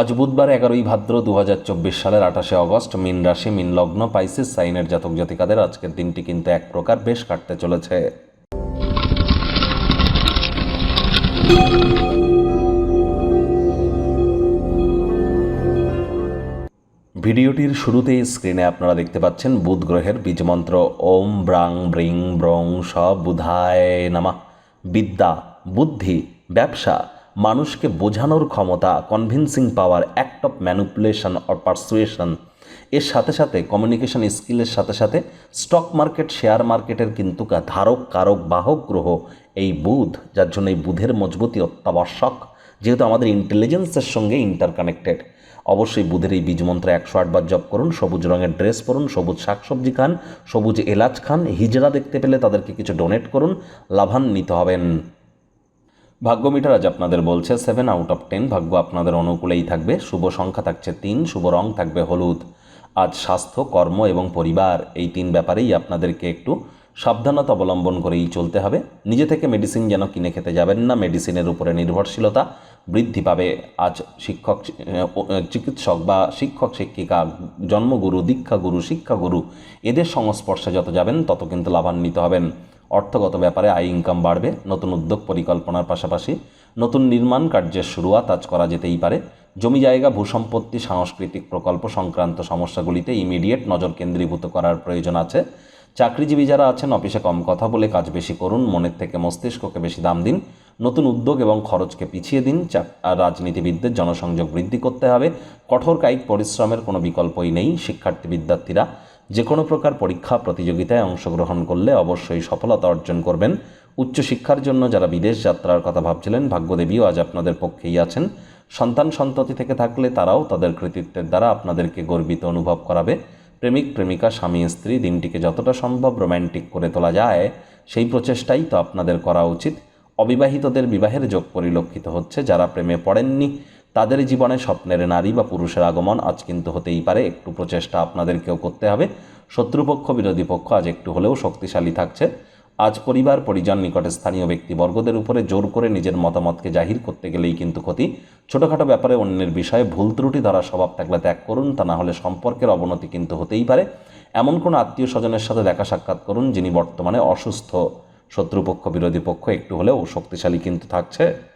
আজ বুধবার এগারোই ভাদ্র দু হাজার চব্বিশ সালের আঠাশে অগস্ট, মিন রাশি, মিন লগ্ন, পাইসিস, সাইনের জাতক জাতিকাদের আজকের দিনটি কিন্তু এক প্রকার বেশ কাটতে চলেছে। ভিডিওটির শুরুতেই স্ক্রিনে আপনারা দেখতে পাচ্ছেন বুধ গ্রহের বীজমন্ত্র ওম ব্রাং ব্রিং ব্রং স বুধায় নামা। বিদ্যা, বুদ্ধি, ব্যবসা মানুষকে বোঝানোর ক্ষমতা convincing power act of manipulation or persuasion এর সাথে সাথে কমিউনিকেশন স্কিলের সাথে সাথে স্টক মার্কেট শেয়ার মার্কেটের কিন্তু ধারক, কারক, বাহক গ্রহ এই বুধ, যার জন্য এই বুধের মজবুতি অত্যাবশ্যক, যেহেতু আমাদের ইন্টেলিজেন্সের সঙ্গে ইন্টারকানেক্টেড অবশ্যই বুধের এই বীজমন্ত্র একশো আটবার জপ করুন, সবুজ রঙের ড্রেস পরুন, সবুজ শাকসবজি খান, সবুজ এলাচ খান, হিজড়া দেখতে পেলে তাদেরকে কিছু ডোনেট করুন, লাভান্বিত হবেন। ভাগ্য মিটার আজ আপনাদের বলছে সেভেন আউট অফ টেন ভাগ্য আপনাদের অনুকূলেই থাকবে। শুভ সংখ্যা থাকছে তিন, শুভ রং থাকবে হলুদ। আজ স্বাস্থ্য, কর্ম এবং পরিবার, এই তিন ব্যাপারেই আপনাদেরকে একটু সাবধানতা অবলম্বন করেই চলতে হবে। নিজে থেকে মেডিসিন যেন কিনে খেতে যাবেন না মেডিসিনের উপরে নির্ভরশীলতা বৃদ্ধি পাবে। আজ শিক্ষক, চিকিৎসক বা শিক্ষক, শিক্ষিকা, জন্মগুরু, দীক্ষাগুরু, শিক্ষাগুরু, এদের সংস্পর্শে যত যাবেন, তত কিন্তু লাভান্বিত হবেন। অর্থগত ব্যাপারে আয় ইনকাম বাড়বে, নতুন উদ্যোগ পরিকল্পনার পাশাপাশি নতুন নির্মাণ কার্যের শুরুয়াত আজ করা যেতেই পারে। জমি জায়গা, ভূসম্পত্তি, সাংস্কৃতিক প্রকল্প সংক্রান্ত সমস্যাগুলিতে ইমিডিয়েট নজর কেন্দ্রীভূত করার প্রয়োজন আছে। চাকরিজীবী যারা আছেন, অফিসে কম কথা বলে কাজ বেশি করুন, মনের থেকে মস্তিষ্ককে বেশি দাম দিন, নতুন উদ্যোগ এবং খরচকে পিছিয়ে দিন আর রাজনীতিবিদদের জনসংযোগ বৃদ্ধি করতে হবে। কঠোর কায়িক পরিশ্রমের কোনো বিকল্পই নেই। শিক্ষার্থী বিদ্যার্থীরা যে কোনো প্রকার পরীক্ষা প্রতিযোগিতায় অংশগ্রহণ করলে অবশ্যই সফলতা অর্জন করবেন। উচ্চশিক্ষার জন্য যারা বিদেশ যাত্রার কথা ভাবছিলেন, ভাগ্যদেবীও আজ আপনাদের পক্ষেই আছেন। সন্তান সন্ততি থেকে থাকলে তারাও তাদের কৃতিত্বের দ্বারা আপনাদেরকে গর্বিত অনুভব করাবে। প্রেমিক, প্রেমিকা, স্বামী, স্ত্রী, দিনটিকে যতটা সম্ভব রোম্যান্টিক করে তোলা যায়, সেই প্রচেষ্টাই তো আপনাদের করা উচিত। অবিবাহিতদের বিবাহের যোগ পরিলক্ষিত হচ্ছে, যারা প্রেমে পড়েননি তাদের জীবনে স্বপ্নের নারী বা পুরুষের আগমন আজ কিন্তু হতেই পারে। একটু প্রচেষ্টা আপনাদেরকেও করতে হবে। শত্রুপক্ষ, বিরোধী পক্ষ আজ একটু হলেও শক্তিশালী থাকছে। আজ পরিবার, পরিজন, নিকটে স্থানীয় ব্যক্তিবর্গদের উপরে জোর করে নিজের মতামতকে জাহির করতে গেলেই কিন্তু ক্ষতি। ছোটোখাটো ব্যাপারে অন্যের বিষয়ে ভুল ত্রুটি ধরা, স্বভাব থাকলে ত্যাগ করুন। তা না হলে সম্পর্কের অবনতি কিন্তু হতেই পারে। এমন কোনো আত্মীয় স্বজনের সাথে দেখা সাক্ষাৎ করুন যিনি বর্তমানে অসুস্থ। শত্রুপক্ষ, বিরোধী পক্ষ একটু হলেও শক্তিশালী কিন্তু থাকছে।